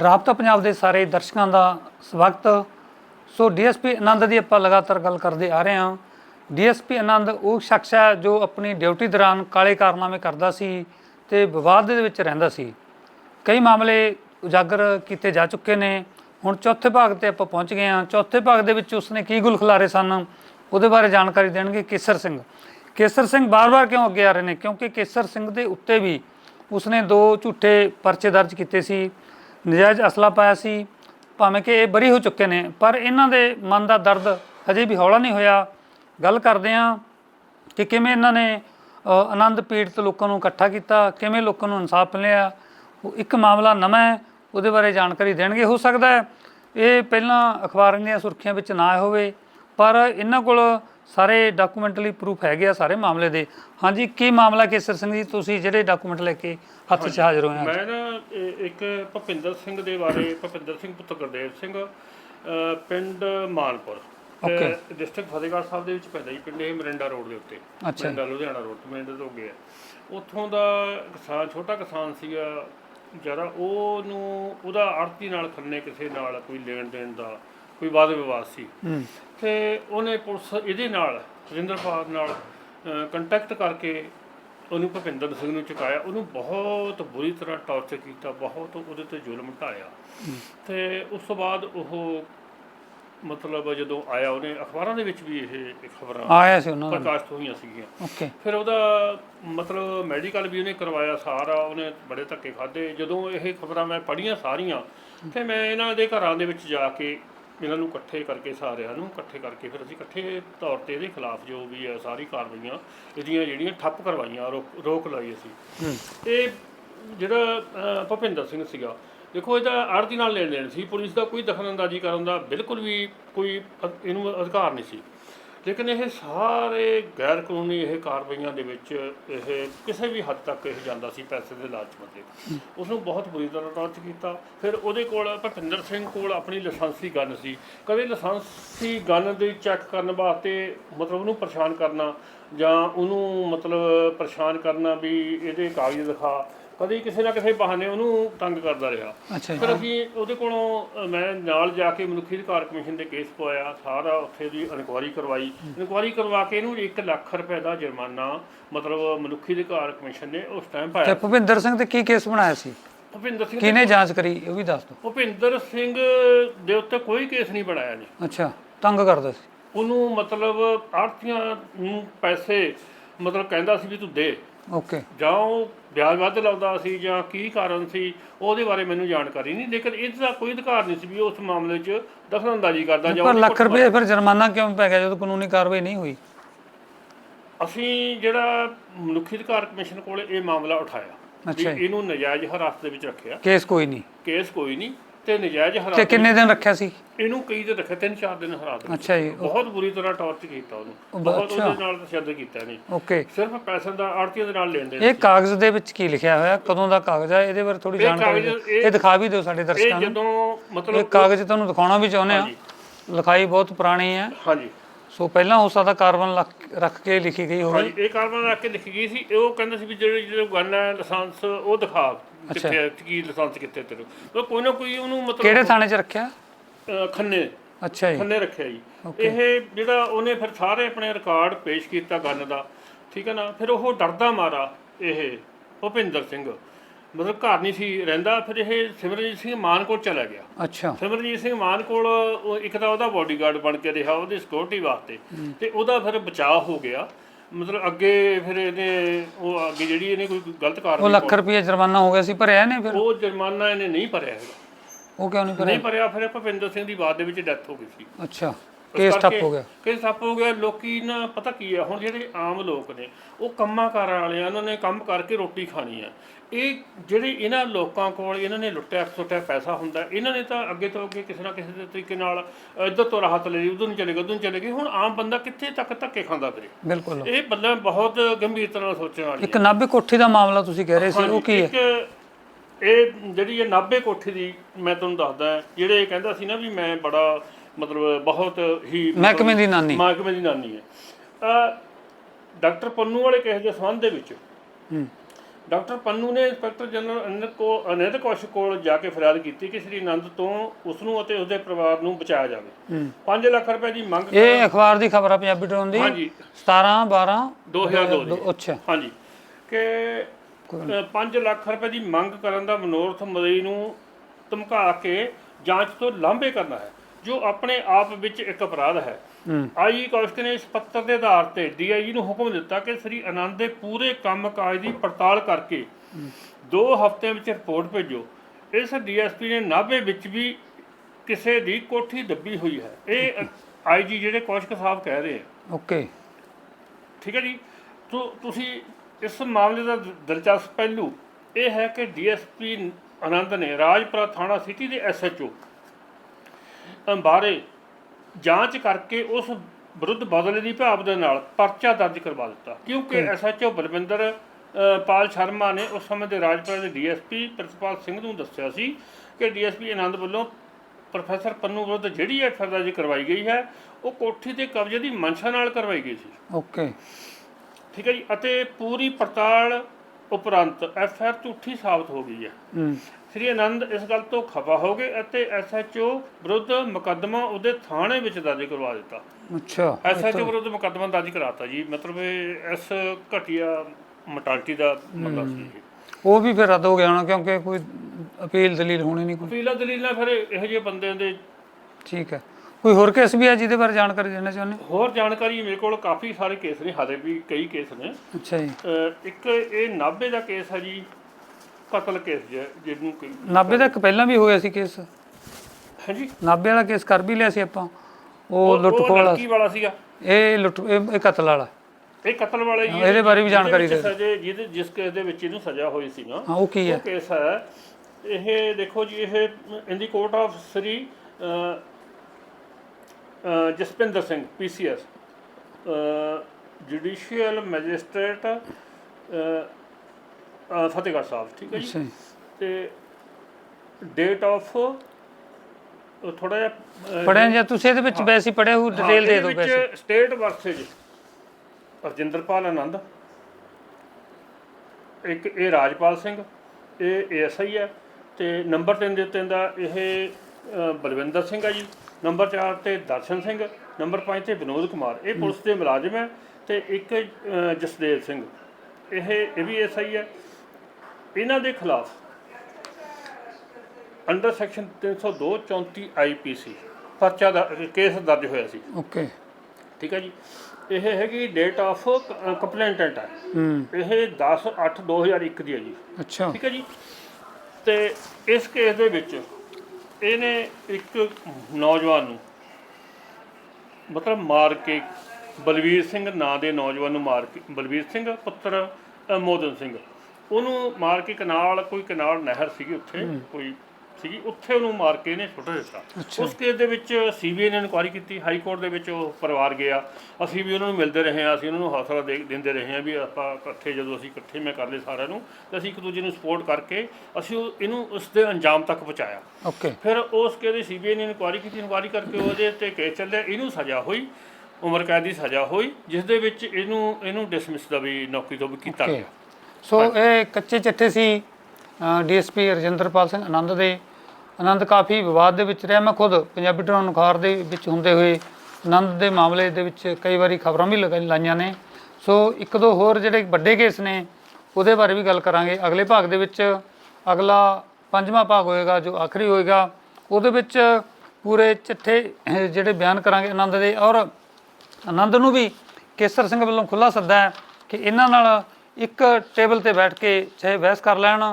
ਰਾਬਤਾ ਪੰਜਾਬ ਦੇ ਸਾਰੇ ਦਰਸ਼ਕਾਂ ਦਾ ਸਵਾਗਤ। ਸੋ ਡੀਐਸਪੀ ਆਨੰਦ ਦੀ ਆਪਾਂ ਲਗਾਤਾਰ ਗੱਲ ਕਰਦੇ ਆ ਰਹੇ ਹਾਂ। ਡੀਐਸਪੀ ਆਨੰਦ, ਉਹ ਸ਼ਖਸ ਹੈ ਜੋ ਆਪਣੀ ਡਿਊਟੀ ਦੌਰਾਨ ਕਾਲੇ ਕਾਰਨਾਮੇ ਕਰਦਾ ਸੀ ਤੇ ਵਿਵਾਦ ਦੇ ਵਿੱਚ ਰਹਿੰਦਾ ਸੀ। ਕਈ ਮਾਮਲੇ ਉਜਾਗਰ ਕੀਤੇ ਜਾ ਚੁੱਕੇ ਨੇ। ਹੁਣ ਚੌਥੇ ਭਾਗ ਤੇ ਆਪਾਂ ਪਹੁੰਚ ਗਏ ਹਾਂ। ਚੌਥੇ ਭਾਗ ਦੇ ਵਿੱਚ ਉਸਨੇ ਕੀ ਗੁਲ ਖਿਲਾਰੇ ਸਨ? ਉਹਦੇ ਬਾਰੇ ਜਾਣਕਾਰੀ ਦੇਣਗੇ ਕੇਸਰ ਸਿੰਘ। ਕੇਸਰ ਸਿੰਘ ਬਾਰ-ਬਾਰ ਕਿਉਂ ਅੱਗੇ ਆ ਰਹੇ ਨੇ? ਕਿਉਂਕਿ ਕੇਸਰ ਸਿੰਘ ਦੇ ਉੱਤੇ ਵੀ ਉਸਨੇ ਦੋ ਝੂਠੇ ਪਰਚੇ ਦਰਜ ਕੀਤੇ ਸੀ। ਨਜਾਇਜ਼ ਅਸਲਾ ਪਾਇਆ ਸੀ, ਭਾਵੇਂ ਕਿ ਇਹ ਬਰੀ ਹੋ ਚੁੱਕੇ ਨੇ, ਪਰ ਇਹਨਾਂ ਦੇ ਮਨ ਦਾ ਦਰਦ ਹਜੇ ਵੀ ਹੌਲਾ ਨਹੀਂ ਹੋਇਆ। ਗੱਲ ਕਰਦੇ ਹਾਂ ਕਿ ਕਿਵੇਂ ਇਹਨਾਂ ਨੇ ਆਨੰਦ ਪੀੜਤ ਲੋਕਾਂ ਨੂੰ ਇਕੱਠਾ ਕੀਤਾ, ਕਿਵੇਂ ਲੋਕਾਂ ਨੂੰ ਇਨਸਾਫ ਮਿਲਿਆ, ਉਹ ਇੱਕ ਮਾਮਲਾ ਨਵਾਂ ਹੈ, ਉਹਦੇ ਬਾਰੇ ਜਾਣਕਾਰੀ ਦੇਣਗੇ। ਹੋ ਸਕਦਾ ਹੈ ਇਹ ਪਹਿਲਾਂ ਅਖਬਾਰਾਂ ਦੀਆਂ ਸੁਰਖੀਆਂ ਵਿੱਚ ਨਾ ਆਇਆ ਹੋਵੇ ਪਰ ਇਹਨਾਂ ਕੋਲ ਸਾਰੇ ਡਾਕੂਮੈਂਟਲੀ ਪ੍ਰੂਫ ਹੈਗੇ ਆ ਸਾਰੇ ਮਾਮਲੇ ਦੇ। ਹਾਂਜੀ ਕੀ ਮਾਮਲਾ ਕੇਸਰ ਸਿੰਘ ਜੀ? ਤੁਸੀਂ ਜਿਹੜੇ ਡਾਕੂਮੈਂਟ ਲੈ ਕੇ ਹੱਥ 'ਚ ਹਾਜ਼ਰ ਹੋਏ ਆ। ਮੈਂ ਨਾ ਇੱਕ ਭਪਿੰਦਰ ਸਿੰਘ ਦੇ ਬਾਰੇ ਭਪਿੰਦਰ ਸਿੰਘ ਪੁੱਤਰ ਗੁਰਦੇਵ ਸਿੰਘ ਪਿੰਡ ਮਾਨਪੁਰ ਡਿਸਟ੍ਰਿਕਟ ਫਤਿਹਗੜ੍ਹ ਸਾਹਿਬ ਦੇ ਵਿੱਚ ਪੈਦਾ ਜੀ ਪਿੰਡ ਇਹ ਮਰਿੰਡਾ ਰੋਡ ਦੇ ਉੱਤੇ। ਮਰਿੰਡਾ ਲੁਧਿਆਣਾ ਰੋਡ ਤੋਂ ਮਰਿੰਡਾ ਤੋਂ ਅੱਗੇ ਹੈ ਉੱਥੋਂ ਦਾ ਕਿਸਾਨ ਛੋਟਾ ਕਿਸਾਨ ਸੀਗਾ ਜਰਾ ਉਹਨੂੰ ਉਹਦਾ ਆੜਤੀ ਨਾਲ ਖੰਨੇ ਕਿਸੇ ਨਾਲ ਕੋਈ ਲੈਣ ਦੇਣ ਦਾ ਕੋਈ ਵਾਦ ਵਿਵਾਦ ਸੀ। ਤੇ ਉਹਨੇ ਪੁਲਿਸ ਇਹਦੇ ਨਾਲ ਸੁਰਿੰਦਰਪਾਲ ਨਾਲ ਕੰਟੈਕਟ ਕਰਕੇ ਉਹਨੂੰ ਭੁਪਿੰਦਰ ਸਿੰਘ ਨੂੰ ਚੁਕਾਇਆ। ਉਹਨੂੰ ਬਹੁਤ ਬੁਰੀ ਤਰ੍ਹਾਂ ਟੌਰਚਰ ਕੀਤਾ ਬਹੁਤ ਉਹਦੇ ਤੇ ਜ਼ੁਲਮ ਢਾਇਆ। ਤੇ ਉਸ ਤੋਂ ਬਾਅਦ ਉਹ ਮਤਲਬ ਜਦੋਂ ਆਇਆ ਉਹਨੇ ਅਖਬਾਰਾਂ ਦੇ ਵਿੱਚ ਵੀ ਇਹ ਖਬਰਾਂ ਆਇਆ ਸੀ ਉਹਨਾਂ ਦਾ ਪ੍ਰਕਾਸ਼ਿਤ ਹੋਈਆਂ ਸੀਗੀਆਂ। ਓਕੇ। ਫਿਰ ਉਹਦਾ ਮਤਲਬ ਮੈਡੀਕਲ ਵੀ ਉਹਨੇ ਕਰਵਾਇਆ ਸਾਰਾ ਉਹਨੇ ਬੜੇ ਧੱਕੇ ਖਾਦੇ ਜਦੋਂ ਇਹ ਖਬਰਾਂ ਮੈਂ ਪੜ੍ਹੀਆਂ ਸਾਰੀਆਂ ਤੇ ਮੈਂ ਇਹਨਾਂ ਦੇ ਘਰਾਂ ਦੇ ਵਿੱਚ ਜਾ ਕੇ ਇਹਨਾਂ ਨੂੰ ਇਕੱਠੇ ਕਰਕੇ ਸਾਰਿਆਂ ਨੂੰ ਇਕੱਠੇ ਕਰਕੇ ਫਿਰ ਅਸੀਂ ਇਕੱਠੇ ਤੌਰ ਤੇ ਇਹਦੇ ਖਿਲਾਫ ਜੋ ਵੀ ਹੈ ਸਾਰੀ ਕਾਰਵਾਈਆਂ ਇਹਦੀਆਂ ਜਿਹੜੀਆਂ ਠੱਪ ਕਰਵਾਈਆਂ ਰੋਕ ਰੋਕ ਲਾਈ ਅਸੀਂ। ਇਹ ਜਿਹੜਾ ਭੁਪਿੰਦਰ ਸਿੰਘ ਸੀਗਾ ਦੇਖੋ ਇਹਦਾ ਆੜਤੀ ਨਾਲ ਲੈਣ ਦੇਣ ਸੀ ਪੁਲਿਸ ਦਾ ਕੋਈ ਦਖਲਅੰਦਾਜ਼ੀ ਕਰਨ ਦਾ ਬਿਲਕੁਲ ਵੀ ਕੋਈ ਇਹਨੂੰ ਅਧਿਕਾਰ ਨਹੀਂ ਸੀ। ਲੇਕਿਨ ਇਹ ਸਾਰੇ ਗੈਰ ਕਾਨੂੰਨੀ ਇਹ ਕਾਰਵਾਈਆਂ ਦੇ ਵਿੱਚ ਇਹ ਕਿਸੇ ਵੀ ਹੱਦ ਤੱਕ ਇਹ ਜਾਂਦਾ ਸੀ ਪੈਸੇ ਦੇ ਲਾਲਚ ਮਤੇ ਉਸ ਨੂੰ ਬਹੁਤ ਬੁਰੀ ਤਰ੍ਹਾਂ ਟਾਰਚ ਕੀਤਾ। ਫਿਰ ਉਹਦੇ ਕੋਲ ਭਪਿੰਦਰ ਸਿੰਘ ਕੋਲ ਆਪਣੀ ਲਾਇਸੈਂਸੀ ਗਨ ਸੀ। ਕਦੇ ਲਾਇਸੈਂਸੀ ਗਨ ਦੇ ਚੈੱਕ ਕਰਨ ਵਾਸਤੇ ਮਤਲਬ ਉਹਨੂੰ ਪਰੇਸ਼ਾਨ ਕਰਨਾ ਜਾਂ ਉਹਨੂੰ ਮਤਲਬ ਪਰੇਸ਼ਾਨ ਕਰਨਾ ਵੀ ਇਹਦੇ ਕਾਗਜ਼ ਦਿਖਾ ਕਦੇ ਕਿਸੇ ਨਾ ਕਿਸੇ ਬਹਾਨੇ ਉਹਨੂੰ ਤੰਗ ਕਰਦਾ ਰਿਹਾ। ਅੱਛਾ ਫਿਰ ਅਸੀਂ ਉਹਦੇ ਕੋਲੋਂ ਮੈਂ ਨਾਲ ਜਾ ਕੇ ਮਨੁੱਖੀ ਅਧਿਕਾਰ ਕਮਿਸ਼ਨ ਦੇ ਕੇਸ ਪਵਾਇਆ ਸਾਰਾ ਉੱਥੇ ਦੀ ਇਨਕੁਆਰੀ ਕਰਵਾਈ। ਇਨਕੁਆਰੀ ਕਰਵਾ ਕੇ ਇਹਨੂੰ 1 ਲੱਖ ਰੁਪਏ ਦਾ ਜੁਰਮਾਨਾ ਮਤਲਬ ਮਨੁੱਖੀ ਅਧਿਕਾਰ ਕਮਿਸ਼ਨ ਨੇ ਉਸ ਟਾਈਮ ਤੇ ਪਾਇਆ ਭੁਪਿੰਦਰ ਸਿੰਘ ਤੇ ਕੀ ਕੇਸ ਬਣਾਇਆ ਸੀ? ਭੁਪਿੰਦਰ ਸਿੰਘ ਕਿਹਨੇ ਜਾਂਚ ਕਰੀ ਉਹ ਵੀ ਦੱਸ ਦਿਓ। ਭੁਪਿੰਦਰ ਸਿੰਘ ਦੇ ਉੱਤੇ ਕੋਈ ਕੇਸ ਨਹੀਂ ਬਣਾਇਆ ਜੀ। ਅੱਛਾ ਤੰਗ ਕਰਦਾ ਸੀ। ਉਹਨੂੰ ਮਤਲਬ ਆੜਤੀਆਂ ਨੂੰ ਪੈਸੇ ਮਤਲਬ ਕਹਿੰਦਾ ਸੀ ਵੀ ਤੂੰ ਦੇ। ਓਕੇ ਜਾਂ ਉਹ ਵਿਆਜ ਵੱਧ ਲਾਉਂਦਾ ਸੀ ਜਾਂ ਕੀ ਕਾਰਨ ਸੀ ਉਹਦੇ ਬਾਰੇ ਮੈਨੂੰ ਜਾਣਕਾਰੀ ਨਹੀਂ ਲੇਕਿਨ ਇਸ ਦਾ ਕੋਈ ਅਧਿਕਾਰ ਨਹੀਂ ਸੀ ਵੀ ਉਸ ਮਾਮਲੇ 'ਚ ਦਖਲਅੰਦਾਜ਼ੀ ਕਰਦਾ ਜਾਂ ਪਰ ਉਹਦੀ ਲੱਖ ਰੁਪਏ ਫਿਰ ਜੁਰਮਾਨਾ ਕਿਉਂ ਪੈ ਗਿਆ ਜਦੋਂ ਕਾਨੂੰਨੀ ਕਾਰਵਾਈ ਨਹੀਂ ਹੋਈ? ਅਸੀਂ ਜਿਹੜਾ ਮਨੁੱਖੀ ਅਧਿਕਾਰ ਕਮਿਸ਼ਨ ਕੋਲ ਇਹ ਮਾਮਲਾ ਉਠਾਇਆ ਵੀ ਅੱਛਾ ਜੀ। ਇਹਨੂੰ ਨਜਾਇਜ਼ ਹਿਰਾਸਤ ਦੇ ਵਿੱਚ ਰੱਖਿਆ। ਕੇਸ ਕੋਈ ਨਹੀਂ। ਕੇਸ ਕੋਈ ਨਹੀਂ। ਤੇ ਨਜਾਇਜ਼ ਤੇ ਹਿਰਾਸਤ ਕਿੰਨੇ ਦਿਨ ਰੱਖਿਆ ਸੀ? ਇਹਨੂੰ ਕਈ ਦਿਨ ਰੱਖਿਆ ਤਿੰਨ ਚਾਰ ਦਿਨ ਵਿੱਚ। ਅੱਛਾ ਜੀ ਬਹੁਤ ਬੁਰੀ ਤਰ੍ਹਾਂ ਟੌਰਚ ਕੀਤਾ ਉਹਨੂੰ। ਉਹ ਬਹੁਤ। ਉਹਦੇ ਨਾਲ ਤਸ਼ੱਦਦ ਕੀਤਾ ਨਹੀਂ। ਓਕੇ। ਸਿਰਫ ਪੈਸੇ ਦਾ ਆੜਤੀਆਂ ਦੇ ਨਾਲ ਲੈਣ ਦੇਣ ਇਹ ਕਾਗਜ਼ ਦੇ ਵਿੱਚ ਕੀ ਲਿਖਿਆ ਹੋਇਆ? ਕਦੋਂ ਦਾ ਕਾਗਜ਼ ਹੈ ਇਹਦੇ ਬਾਰੇ ਥੋੜੀ ਇਹ ਜਾਣਕਾਰੀ ਇਹ- ਇਹ ਦਿਖਾ ਵੀ ਦਿਓ ਸਾਡੇ ਇਹ ਦਰਸ਼ਕਾਂ ਨੂੰ। ਜਦੋਂ ਇਹ ਮਤਲਬ ਕਾਗਜ਼ ਤੁਹਾਨੂੰ ਦਿਖਾਉਣਾ ਵੀ ਚਾਹੁੰਦੇ ਆ। ਲਿਖਾਈ ਬਹੁਤ ਪੁਰਾਣੀ ਹੈ। ਹਾਂਜੀ। ਸੋ ਪਹਿਲਾਂ ਹੋ ਸਕਦਾ ਕਾਰਬਨ ਰੱਖ- ਰੱਖ ਕੇ ਲਿਖੀ ਗਈ ਹੋਵੇ। ਹਾਂਜੀ ਇਹ ਕਾਰਬਨ ਰੱਖ ਕੇ ਲਿਖੀ ਗਈ ਸੀ। ਇਹ ਉਹ ਕਹਿੰਦਾ ਸੀ ਵੀ ਜਿਹੜੇ ਜਿਹੜੇ ਗਨ ਹੈ ਲਾਇਸੈਂਸ ਉਹ ਦਿਖਾ ਕਿੱਥੇ ਹੈ ਕੀ ਲਾਇਸੈਂਸ ਕਿੱਥੇ ਤੇਰੇ ਉਹ ਕੋਈ ਨਾ ਕੋਈ ਉਹਨੂੰ ਮਤਲਬ ਕਿਹੜੇ ਥਾਣੇ 'ਚ ਰੱਖਿਆ? ਅਹ, ਖੰਨੇ। ਅੱਛਾ ਜੀ। ਖੰਨੇ ਰੱਖਿਆ ਜੀ। ਇਹ ਜਿਹੜਾ ਉਹਨੇ ਫਿਰ ਸਾਰੇ ਆਪਣੇ ਰਿਕਾਰਡ ਪੇਸ਼ ਕੀਤਾ ਗਨ ਦਾ। ਠੀਕ ਹੈ ਨਾ? ਫਿਰ ਉਹ ਡਰਦਾ ਮਾਰਾ ਇਹ ਭੁਪਿੰਦਰ ਸਿੰਘ। ਮਤਲਬ ਘਰ ਨਹੀਂ ਸੀ ਰਹਿੰਦਾ ਫਿਰ ਇਹ ਸਿਮਰਨਜੀਤ ਸਿੰਘ ਮਾਨ ਕੋਲ ਚਲਾ ਗਿਆ। ਅੱਛਾ। ਸਿਮਰਨਜੀਤ ਸਿੰਘ ਮਾਨ ਕੋਲ ਉਹ ਇੱਕ ਤਾਂ ਉਹਦਾ ਬਾਡੀਗਾਰਡ ਬਣ ਕੇ ਰਿਹਾ ਉਹਦੀ ਸਿਕਿਉਰਿਟੀ ਵਾਸਤੇ। ਤੇ ਉਹਦਾ ਫਿਰ ਬਚਾਅ ਹੋ ਗਿਆ। ਮਤਲਬ ਅੱਗੇ ਫਿਰ ਇਹਨੇ ਉਹ ਅੱਗੇ ਜਿਹੜੀ ਇਹਨੇ ਕੋਈ ਗਲਤ ਉਹ ਕਾਰਵਾਈ ਲੱਖ ਰੁਪਏ ਜੁਰਮਾਨਾ ਹੋ ਗਿਆ ਸੀ ਭਰਿਆ ਇਹਨੇ ਫਿਰ? ਉਹ ਜੁਰਮਾਨਾ ਇਹਨੇ ਨਹੀਂ ਭਰਿਆ ਹੈਗਾ। ਉਹ ਕਿਉਂ ਨਹੀਂ ਭਰਿਆ? ਨਹੀਂ ਭਰਿਆ ਫਿਰ ਭੁਪਿੰਦਰ ਸਿੰਘ ਦੀ ਬਾਅਦ ਦੇ ਵਿੱਚ ਡੈਥ ਹੋ ਗਈ ਸੀ। ਅੱਛਾ। ਕੇਸ ਠੱਪ ਹੋ ਗਿਆ। ਕੇਸ ਠੱਪ ਹੋ ਗਿਆ ਲੋਕੀ ਨਾ ਪਤਾ ਕੀ ਆ ਹੁਣ ਜਿਹੜੇ ਆਮ ਲੋਕ ਨੇ ਉਹ ਕੰਮਾਂ ਕਾਰਾਂ ਵਾਲੇ ਆ ਉਹਨਾਂ ਨੇ ਕੰਮ ਕਰਕੇ ਰੋਟੀ ਖਾਣੀ ਆ। ਇਹ ਜਿਹੜੇ ਇਹਨਾਂ ਲੋਕਾਂ ਕੋਲ ਇਹਨਾਂ ਨੇ ਲੁੱਟਿਆ ਖਸੁੱਟਿਆ ਪੈਸਾ ਹੁੰਦਾ ਇਹਨਾਂ ਨੇ ਤਾਂ ਅੱਗੇ ਤੋਂ ਅੱਗੇ ਕਿਸੇ ਨਾ ਕਿਸੇ ਦੇ ਤਰੀਕੇ ਨਾਲ ਇੱਧਰ ਤੋਂ ਰਾਹਤ ਲਈ ਉਧਰ ਨੂੰ ਚਲੇ ਗਏ ਉਧਰ ਨੂੰ ਚਲੇ ਗਏ। ਹੁਣ ਆਮ ਬੰਦਾ ਕਿੱਥੇ ਤੱਕ ਧੱਕੇ ਖਾਂਦਾ ਫਿਰੇ? ਬਿਲਕੁਲ। ਇਹ ਬੱਲੇ ਬਹੁਤ ਗੰਭੀਰ ਤਰ੍ਹਾਂ ਨਾਲ ਸੋਚਣ ਵਾਲੀ ਇੱਕ ਨਾਭੇ ਕੋਠੀ ਦਾ ਮਾਮਲਾ ਤੁਸੀਂ ਕਹਿ ਰਹੇ ਸੀ ਉਹ ਕੀ ਹੈ? ਇਹ ਜਿਹੜੀ ਇਹ 90 ਕੋਠੀ ਦੀ ਮੈਂ ਤੁਹਾਨੂੰ ਦੱਸਦਾ ਜਿਹੜੇ ਕਹਿੰਦਾ ਸੀ ਨਾ ਵੀ ਮੈਂ ਬੜਾ ਮਤਲਬ ਬਹੁਤ ਹੀ ਮਹਿਕਮੇ ਦੀ ਨਾਨੀ। ਮਹਿਕਮੇ ਦੀ ਨਾਨੀ ਹੈ। ਅ ਡਾਕਟਰ ਪੰਨੂ ਵਾਲੇ ਕਿਸੇ ਦੇ ਸੰਬੰਧ ਦੇ ਵਿੱਚ ਡਾਕਟਰ ਪੰਨੂ ਨੇ ਇੰਸਪੈਕਟਰ ਜਨਰਲ ਅਨਿਲ ਕੋ ਅਨਿਲ ਕੌਸ਼ਿਕ ਕੋਲ ਜਾ ਕੇ ਫਰਿਆਦ ਕੀਤੀ ਕਿ ਸ੍ਰੀ ਆਨੰਦ ਤੋਂ ਉਸ ਨੂੰ ਅਤੇ ਉਸਦੇ ਪਰਿਵਾਰ ਨੂੰ ਬਚਾਇਆ ਜਾਵੇ। 5 ਲੱਖ ਰੁਪਏ ਦੀ ਮੰਗ ਇਹ ਅਖਬਾਰ ਦੀ ਖਬਰ ਆ ਪੰਜਾਬੀ ਟੋਨ ਦੀ। ਹਾਂਜੀ। 17 12 2002 ਦੀ ਅੱਛਾ। ਹਾਂਜੀ। ਕਿ 5 ਲੱਖ ਰੁਪਏ ਦੀ ਮੰਗ ਕਰਨ ਦਾ ਮਨੋਰਥ ਮਦਈ ਨੂੰ ਧਮਕਾ ਕੇ ਜਾਂਚ ਤੋਂ ਲਾਂਭੇ ਕਰਨਾ ਹੈ। ਜੋ ਆਪਣੇ ਆਪ ਵਿੱਚ ਇੱਕ ਅਪਰਾਧ ਹੈ। ਆਈ. ਕੌਸ਼ਿਕ ਨੇ ਇਸ ਪੱਤਰ ਦੇ ਆਧਾਰ ਤੇ ਡੀਆਈਜੀ ਨੂੰ ਹੁਕਮ ਦਿੱਤਾ ਕਿ ਸ੍ਰੀ ਆਨੰਦ ਦੇ ਪੂਰੇ ਕੰਮਕਾਜ ਦੀ ਪੜਤਾਲ ਕਰਕੇ 2 ਹਫ਼ਤਿਆਂ ਵਿੱਚ ਰਿਪੋਰਟ ਭੇਜੋ। ਇਸ ਡੀਐਸਪੀ ਨੇ ਨਾਭੇ ਵਿੱਚ ਵੀ ਕਿਸੇ ਦੀ ਕੋਠੀ ਦੱਬੀ ਹੋਈ ਹੈ। ਇਹ ਆਈਜੀ ਜਿਹੜੇ ਕੌਸ਼ਿਕ ਸਾਹਿਬ ਕਹਿ ਰਹੇ ਆ ਓਕੇ। ਠੀਕ ਹੈ ਜੀ। ਤੋ ਤੁਸੀਂ ਇਸ ਮਾਮਲੇ ਦਾ ਦ- ਦਿਲਚਸਪ ਪਹਿਲੂ ਇਹ ਹੈ ਕਿ ਡੀਐਸਪੀ ਆਨੰਦ ਨੇ ਰਾਜਪੁਰਾ ਥਾਣਾ ਸਿਟੀ ਦੇ ਐਸਐਚਓ ਬਾਰੇ ਜਾਂਚ ਕਰਕੇ ਉਸ ਵਿਰੁੱਧ ਬਦਲੇ ਦੀ ਭਾਵ ਦੇ ਨਾਲ ਪਰਚਾ ਦਰਜ ਕਰਵਾ ਦਿੱਤਾ। ਕਿਉਂਕਿ ਐਸਐਚਓ ਬਲਵਿੰਦਰ ਪਾਲ ਸ਼ਰਮਾ ਨੇ ਉਸ ਸਮੇਂ ਦੇ ਰਾਜਪੁਰਾ ਦੇ ਡੀਐਸਪੀ ਪ੍ਰਿਤਪਾਲ ਸਿੰਘ ਨੂੰ ਦੱਸਿਆ ਸੀ ਕਿ ਡੀਐਸਪੀ ਆਨੰਦ ਵੱਲੋਂ ਪ੍ਰੋਫੈਸਰ ਪੰਨੂ ਵਿਰੁੱਧ ਜਿਹੜੀ ਐਫਆਈਆਰ ਕਰਵਾਈ ਗਈ ਹੈ ਉਹ ਕੋਠੀ ਤੇ ਕਬਜ਼ੇ ਦੀ ਮਨਸ਼ਾ ਨਾਲ ਕਰਵਾਈ ਗਈ ਸੀ। ਓਕੇ। ਠੀਕ ਹੈ ਜੀ? ਅਤੇ ਪੂਰੀ ਪੜਤਾਲ ਉਪਰੰਤ ਐਫ ਆਰ ਝੂਠੀ ਸਾਬਤ ਹੋ ਗਈ ਹੂੰ। ਸ੍ਰੀ ਆਨੰਦ ਇਸ ਗੱਲ ਤੋਂ ਖਫਾ ਹੋ ਗਏ ਅਤੇ ਐਸਐਚਓ ਵਿਰੁੱਧ ਮੁਕੱਦਮਾ ਉਹਦੇ ਥਾਣੇ ਵਿੱਚ ਦਰਜ ਕਰਵਾ ਦਿੱਤਾ। ਅੱਛਾ। ਐਸਐਚਓ ਵਿਰੁੱਧ ਮੁਕੱਦਮਾ ਦਰਜ ਕਰਾਤਾ ਜੀ ਮਤਲਬ ਇਹ ਇਸ ਘਟੀਆ ਮਟਾਲਟੀ ਦਾ ਮਤਲਬ ਸੀ। ਉਹ ਵੀ ਫਿਰ ਰੱਦ ਹੋ ਗਿਆ ਹੋਣਾ ਕਿਉਂਕਿ ਕੋਈ ਅਪੀਲ ਦਲੀਲ ਹੋਣੀ ਨਹੀਂ ਕੋਈ। ਅਪੀਲਾਂ ਦਲੀਲਾਂ ਫਿਰ ਇਹੋ ਜਿਹੇ ਬੰਦਿਆਂ ਦੇ ਠੀਕ ਹੈ। ਕੋਈ ਹੋਰ ਕੇਸ ਵੀ ਹੈ ਜਿਹਦੇ ਬਾਰੇ ਜਾਣਕਾਰੀ ਦੇਣਾ ਚਾਹੁੰਦੇ? ਹੋ? ਹੋਰ ਜਾਣਕਾਰੀ ਮੇਰੇ ਕੋਲ ਕਾਫੀ ਸਾਰੇ ਕੇਸ ਨੇ ਹਾਲੇ ਵੀ ਕਈ ਕੇਸ ਨੇ। ਅੱਛਾ ਜੀ। ਇੱਕ ਇਹ ਨਾਭੇ ਦਾ ਕੇਸ ਹੈ ਜੀ ਕਤਲ ਕੇਸ ਜਿ- ਜਿਹਨੂੰ ਕੋਈ ਨਾਭੇ ਦਾ ਇੱਕ ਪਹਿਲਾਂ ਵੀ ਹੋਇਆ ਸੀ ਕੇਸ। ਹਾਂਜੀ। ਨਾਭੇ ਵਾਲਾ ਕੇਸ ਕਰ ਵੀ ਲਿਆ ਸੀ ਆਪਾਂ। ਉਹ ਲੁੱਟ ਖੋਹ ਵਾਲਾ। ਲੜਕੀ ਵਾਲਾ ਸੀਗਾ। ਇਹ ਲੁੱਟ ਇਹ ਇਹ ਕਤਲ ਵਾਲਾ। ਇਹ ਕਤਲ ਵਾਲਾ ਜੀ। ਇਹਦੇ ਬਾਰੇ ਵੀ ਜਾਣਕਾਰੀ ਵਿੱਚ ਸਜ਼ੇ ਜਿਹਦੇ ਜਿਸ ਕੇਸ ਦੇ ਵਿੱਚ ਇਹਨੂੰ ਸਜ਼ਾ ਹੋਈ ਸੀ ਨਾ ਹਾਂ ਉਹ ਕੀ ਹੈ? ਉਹ ਕੇਸ ਹੈ ਇਹ ਦੇਖੋ ਜੀ ਇਹ in the court of Shri uh, uh, Jaspinder Singh PCS judicial magistrate Fatehgarh Sahib ਠੀਕ ਹੈ ਜੀ? ਅੱਛਾ ਜੀ। ਤੇ ਡੇਟ ਆਫ ਥੋੜਾ ਜਿਹਾ ਪੜਿਆ ਜਾਂ ਤੁਸੀਂ ਇਹਦੇ ਵਿੱਚ ਵੈਸੇ ਪੜਿਆ ਹੋ ਡਿਟੇਲ ਦੇ ਦਿਓ ਵੈਸੇ। ਸਟੇਟ ਵਰਸੇਜ ਅਰਜਿੰਦਰਪਾਲ ਆਨੰਦ ਇੱਕ ਇਹ ਰਾਜਪਾਲ ਸਿੰਘ ਇਹ ਏਐਸਆਈ ਹੈ ਤੇ ਨੰਬਰ 3 ਦੇ ਉੱਤੇ ਦਾ ਇਹ ਅ, ਬਲਵਿੰਦਰ ਸਿੰਘ ਹੈ ਜੀ ਨੰਬਰ 4 ਤੇ ਦਰਸ਼ਨ ਸਿੰਘ ਨੰਬਰ 5 ਤੇ ਵਿਨੋਦ ਕੁਮਾਰ। ਇਹ ਪੁਲਿਸ ਦੇ ਮੁਲਾਜ਼ਮ ਹੈ ਤੇ ਇੱਕ ਅ, ਜਸਦੇਵ ਸਿੰਘ। ਇਹ ਇਹ ਵੀ ਏਐਸਆਈ ਹੈ। ਇਹਨਾਂ ਦੇ ਖਿਲਾਫ ਅੰਡਰ ਸੈਕਸ਼ਨ 302 34 ਆਈਪੀਸੀ ਪਰਚਾ ਦਾ ਕੇਸ ਦਰਜ ਹੋਇਆ ਸੀ। ਓਕੇ। ਠੀਕ ਹੈ ਜੀ। ਇਹ ਹੈਗੀ ਡੇਟ ਆਫ ਕੰਪਲੇਂਟੈਂਟ ਹੈ। ਇਹ 10 8 2001 ਦੀ ਹੈ ਜੀ। ਅੱਛਾ। ਠੀਕ ਹੈ ਜੀ। ਤੇ ਇਸ ਕੇਸ ਦੇ ਵਿੱਚ ਇਹਨੇ ਇੱਕ ਨੌਜਵਾਨ ਨੂੰ ਮਤਲਬ ਮਾਰ ਕੇ ਬਲਵੀਰ ਸਿੰਘ ਨਾਂ ਦੇ ਨੌਜਵਾਨ ਨੂੰ ਮਾਰ ਕੇ ਬਲਵੀਰ ਸਿੰਘ ਪੁੱਤਰ ਮੋਦਨ ਸਿੰਘ ਉਹਨੂੰ ਮਾਰ ਕੇ ਕਨਾਲ ਕੋਈ ਕਨਾਲ ਨਹਿਰ ਸੀਗੀ ਉੱਥੇ ਕੋਈ ਸੀਗੀ ਉੱਥੇ ਉਹਨੂੰ ਮਾਰ ਕੇ ਇਹਨੇ ਸੁੱਟ ਦਿੱਤਾ। ਉਸ ਕੇਸ ਦੇ ਵਿੱਚ ਸੀਬੀਆਈ ਨੇ ਇਨਕੁਆਇਰੀ ਕੀਤੀ ਹਾਈ ਕੋਰਟ ਦੇ ਵਿੱਚ ਉਹ ਪਰਿਵਾਰ ਗਿਆ। ਅਸੀਂ ਵੀ ਉਹਨਾਂ ਨੂੰ ਮਿਲਦੇ ਰਹੇ ਹਾਂ ਅਸੀਂ ਉਹਨਾਂ ਨੂੰ ਹੌਸਲਾ ਦੇ ਦਿੰਦੇ ਰਹੇ ਹਾਂ ਵੀ ਆਪਾਂ ਇਕੱਠੇ ਜਦੋਂ ਅਸੀਂ ਇਕੱਠੇ ਮੈਂ ਕਰ ਲਏ ਸਾਰਿਆਂ ਨੂੰ ਤੇ ਅਸੀਂ ਇੱਕ ਦੂਜੇ ਨੂੰ ਸਪੋਰਟ ਕਰਕੇ ਅਸੀਂ ਉਹ ਇਹਨੂੰ ਉਸ ਦੇ ਅੰਜਾਮ ਤੱਕ ਪਹੁੰਚਾਇਆ। ਓਕੇ ਫਿਰ ਉਸ ਕੇਸ ਦੀ ਸੀਬੀਆਈ ਨੇ ਇਨਕੁਆਇਰੀ ਕੀਤੀ ਇਨਕੁਆਇਰੀ ਕਰਕੇ ਉਹਦੇ ਤੇ ਕੇਸ ਚੱਲਿਆ। ਇਹਨੂੰ ਸਜ਼ਾ ਹੋਈ ਉਮਰ ਕੈਦ ਦੀ ਸਜ਼ਾ ਹੋਈ ਜਿਸ ਦੇ ਵਿੱਚ ਇਹਨੂੰ ਇਹਨੂੰ ਡਿਸਮਿਸ ਦਾ ਵੀ ਨੌਕਰੀ ਤੋਂ ਵੀ ਕੀਤਾ ਗਿਆ। ਸੋ ਇਹ ਕੱਚੇ ਚੱਠੇ ਸੀ ਡੀਐਸਪੀ ਰਜਿੰਦਰਪਾਲ ਸਿੰਘ ਆਨੰਦ ਦੇ। ਆਨੰਦ ਕਾਫੀ ਵਿਵਾਦ ਦੇ ਵਿੱਚ ਰਿਹਾ। ਮੈਂ ਖੁਦ ਪੰਜਾਬੀ ਟਰੋਨ ਨੁਖਾਰ ਦੇ ਵਿੱਚ ਹੁੰਦੇ ਹੋਏ ਆਨੰਦ ਦੇ ਮਾਮਲੇ ਦੇ ਵਿੱਚ ਕਈ ਵਾਰੀ ਖਬਰਾਂ ਵੀ ਲਾਈਆਂ ਨੇ। ਸੋ ਇੱਕ ਦੋ ਹੋਰ ਜਿਹੜੇ ਵੱਡੇ ਕੇਸ ਨੇ ਉਹਦੇ ਬਾਰੇ ਵੀ ਗੱਲ ਕਰਾਂਗੇ। ਅਗਲੇ ਭਾਗ ਦੇ ਵਿੱਚ ਅਗਲਾ ਪੰਜਵਾਂ ਭਾਗ ਹੋਏਗਾ ਜੋ ਆਖਰੀ ਹੋਏਗਾ ਉਹਦੇ ਵਿੱਚ ਪੂਰੇ ਚਿੱਠੇ ਜਿਹੜੇ ਬਿਆਨ ਕਰਾਂਗੇ ਆਨੰਦ ਦੇ। ਔਰ ਆਨੰਦ ਨੂੰ ਵੀ ਕੇਸਰ ਸਿੰਘ ਵੱਲੋਂ ਖੁੱਲਾ ਸੱਦਾ ਹੈ ਕਿ ਇਹਨਾਂ ਨਾਲ ਇੱਕ ਟੇਬਲ ਤੇ ਬੈਠ ਕੇ ਚਾਹੇ ਬਹਿਸ ਕਰ ਲੈਣ,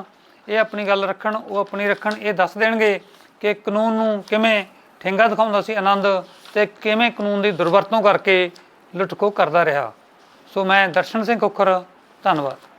ਇਹ ਆਪਣੀ ਗੱਲ ਰੱਖਣ, ਉਹ ਆਪਣੀ ਰੱਖਣ, ਇਹ ਦੱਸ ਦੇਣਗੇ ਕਿ ਕਾਨੂੰਨ ਨੂੰ ਕਿਵੇਂ ਠੇਂਗਾ ਦਿਖਾਉਂਦਾ ਸੀ ਆਨੰਦ ਤੇ ਕਿਵੇਂ ਕਾਨੂੰਨ ਦੀ ਦੁਰਵਰਤੋਂ ਕਰਕੇ ਲੁੱਟ ਖੋਹ ਕਰਦਾ ਰਿਹਾ। ਸੋ ਮੈਂ ਦਰਸ਼ਨ ਸਿੰਘ ਖੋਖਰ, ਧੰਨਵਾਦ।